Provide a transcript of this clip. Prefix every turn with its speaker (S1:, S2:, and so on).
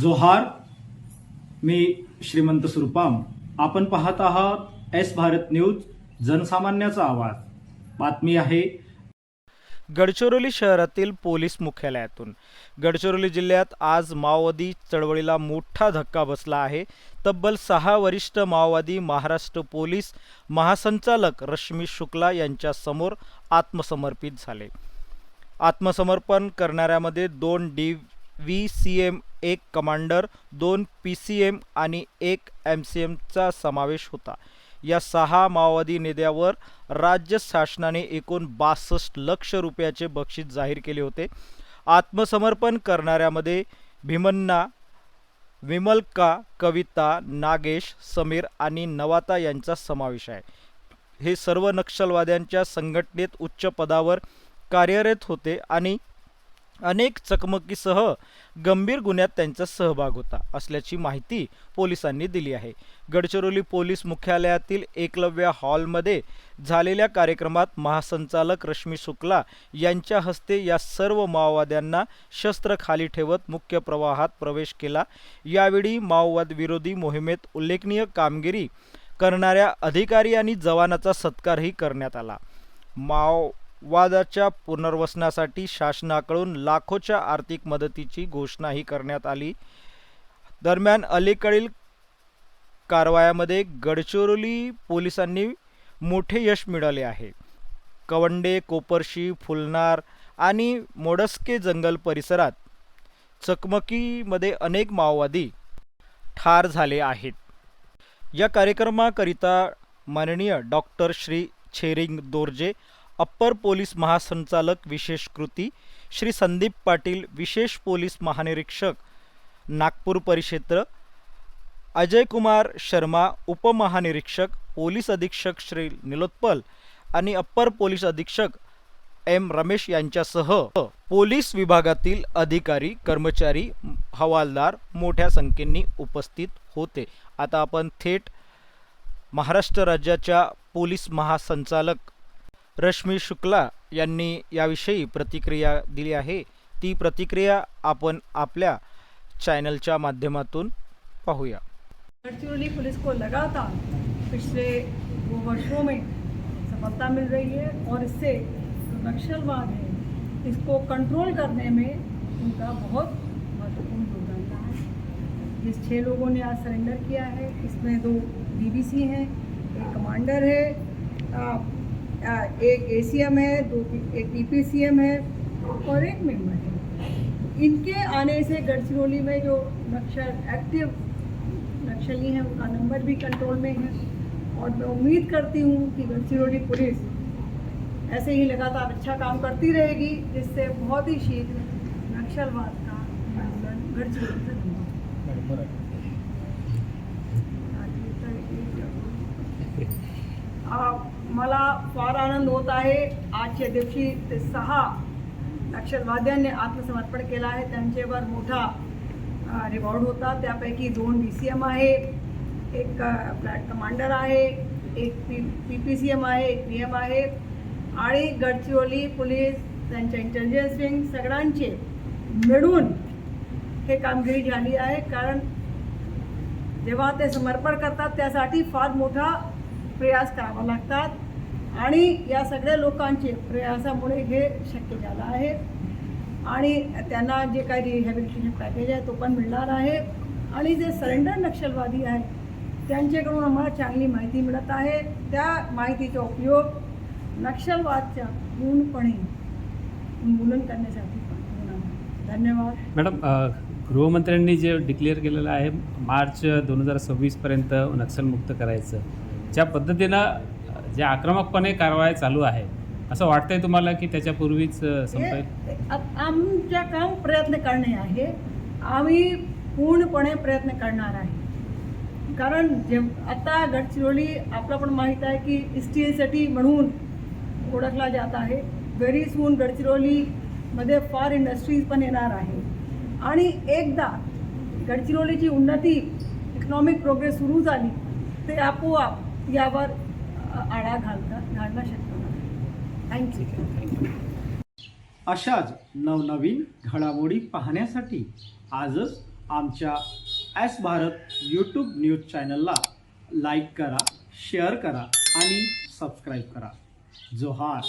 S1: जोहार मी श्रीमंत सुरपाम. आपण पाहत आहात एस भारत न्यूज जनसामान्याचा आवाज. बातमी आहे.
S2: गडचिरोली शहरातील पोलीस मुख्यालयातून. गडचिरोली जिल्ह्यात आज माओवादी चळवळीला मोठा धक्का बसला आहे. तब्बल सहा वरिष्ठ माओवादी महाराष्ट्र पोलीस महासंचालक रश्मी शुक्ला यांच्यासमोर आत्मसमर्पित झाले. आत्मसमर्पण करणाऱ्यामध्ये दोन डी व्ही सी एम एक कमांडर दोन पी सी एम आणि एक एम सी एमचा समावेश होता. या सहा माओवादी नेत्यावर राज्य शासनाने एकूण बासष्ट लक्ष रुपयाचे बक्षीस जाहीर केले होते. आत्मसमर्पण करणाऱ्यामध्ये भीमन्ना विमलका कविता नागेश समीर आणि नवाता यांचा समावेश आहे. हे सर्व नक्षलवाद्यांच्या संघटनेत उच्च पदावर कार्यरत होते आणि अनेक चकमकीसह गंभीर गुन्ह्यात त्यांचा सहभाग होता असल्याची माहिती पोलिसांनी दिली आहे. गडचिरोली पोलीस मुख्यालयातील एकलव्य हॉलमध्ये झालेल्या कार्यक्रमात महासंचालक रश्मी शुक्ला यांच्या हस्ते या सर्व माओवाद्यांना शस्त्र खाली ठेवत मुख्य प्रवाहात प्रवेश केला. यावेळी माओवाद विरोधी मोहिमेत उल्लेखनीय कामगिरी करणाऱ्या अधिकारी आणि जवानाचा सत्कारही करण्यात आला. माओ वादाच्या पुनर्वसनासाठी शासनाकडून लाखोच्या आर्थिक मदतीची घोषणाही करण्यात आली. दरम्यान अलीकडील कारवायामध्ये गडचिरोली पोलिसांनी मोठे यश मिळाले आहे. कवंडे कोपरशी फुलनार आणि मोडस्के जंगल परिसरात चकमकीमध्ये अनेक माओवादी ठार झाले आहेत. या कार्यक्रमाकरिता माननीय doctor Shri Chhering Dorje upper police महासंचालक विशेष कृती श्री संदीप पाटील विशेष पोलीस महानिरीक्षक नागपूर परिक्षेत्र अजय कुमार शर्मा उपमहानिरीक्षक पोलीस अधीक्षक श्री निलोत्पल आणि अप्पर पोलीस अधीक्षक एम रमेश यांच्यासह पोलीस विभागातील अधिकारी कर्मचारी हवालदार मोठ्या संख्येने उपस्थित होते. आता आपण थेट महाराष्ट्र राज्याच्या पोलीस महासंचालक रश्मी शुक्ला यांनी याविषयी प्रतिक्रिया दिली आहे. ती प्रतिक्रिया आपण आपल्या चॅनलच्या माध्यमातून पाहूया.
S3: गढ़चिरौली पुलिस को लगातार पिछले दो वर्षों में सफलता मिल रही है और इससे जो नक्सलवाद है। इसको कंट्रोल करने में उनका बहुत महत्त्वपूर्ण योगदान रहा है। जिस छः लोगों ने आज सरेंडर किया है। इसमें दो डीबीसी हैं एक कमांडर है। एक एसीएम है दो एक पीपीसीएम है और एक मेंबर है। इनके आने से गढ़चिरौली में जो नक्सल एक्टिव नक्सली हैं उनका नंबर भी कंट्रोल में है। और मैं उम्मीद करती हूँ कि गढ़चिरौली पुलिस ऐसे ही लगातार अच्छा काम करती रहेगी जिससे बहुत ही शीघ्र नक्सलवाद का निर्मूलन गढ़चिरौली से होगा आ, मला फार आनंद होत आहे. आजच्या दिवशी ते सहा नक्षलवाद्यांनी आत्मसमर्पण केलं आहे. त्यांच्यावर मोठा रिवॉर्ड होता. त्यापैकी दोन डी सी एम आहे. एक फ्लॅट कमांडर आहे. एक P P P C M आहे. एक पी एम आहे. आणि गडचिरोली पोलीस त्यांच्या इंटेलिजन्स विंग सगळ्यांचे मिळून हे कामगिरी झाली आहे. कारण जेव्हा ते समर्पण करतात त्यासाठी फार मोठा प्रयास करावा लागतात. आणि या सगळ्या लोकांचे प्रयासामुळे हे शक्य झालं आहे. आणि त्यांना जे काही रिहॅबिलिटेशन पॅकेज आहे तो पण मिळणार आहे. आणि जे सरेंडर नक्षलवादी आहे त्यांच्याकडून आम्हाला चांगली माहिती मिळत आहे. त्या माहितीचा उपयोग नक्षलवादच्या पूर्णपणे उन्मूलन करण्यासाठी धन्यवाद.
S4: मॅडम गृहमंत्र्यांनी जे डिक्लेअर केलेलं आहे मार्च दोन हजार सव्वीसपर्यंत नक्षलमुक्त करायचं. ज्या पद्धतीनं जे आक्रमकपणे कारवाई चालू आहे. असं वाटतंय तुम्हाला की त्याच्यापूर्वीच संपेल?
S3: आमच्या काम प्रयत्न करणे आहे. आम्ही पूर्णपणे प्रयत्न करणार आहे. कारण जे आता गडचिरोली आपलं पण माहीत आहे की स्टील सिटी म्हणून ओळखला जात आहे. व्हेरी सून गडचिरोलीमध्ये फार इंडस्ट्रीज पण येणार आहे. आणि एकदा गडचिरोलीची उन्नती इकॉनॉमिक प्रोग्रेस सुरू झाली ते आपोआप यावर आळा घालतात घालणं शक्य थँक्यू
S1: अशाच नवनवीन घडामोडी पाहण्यासाठी आजच
S2: आमच्या एस भारत यूट्यूब न्यूज चॅनलला लाईक करा शेअर करा आणि सबस्क्राईब करा. जोहार.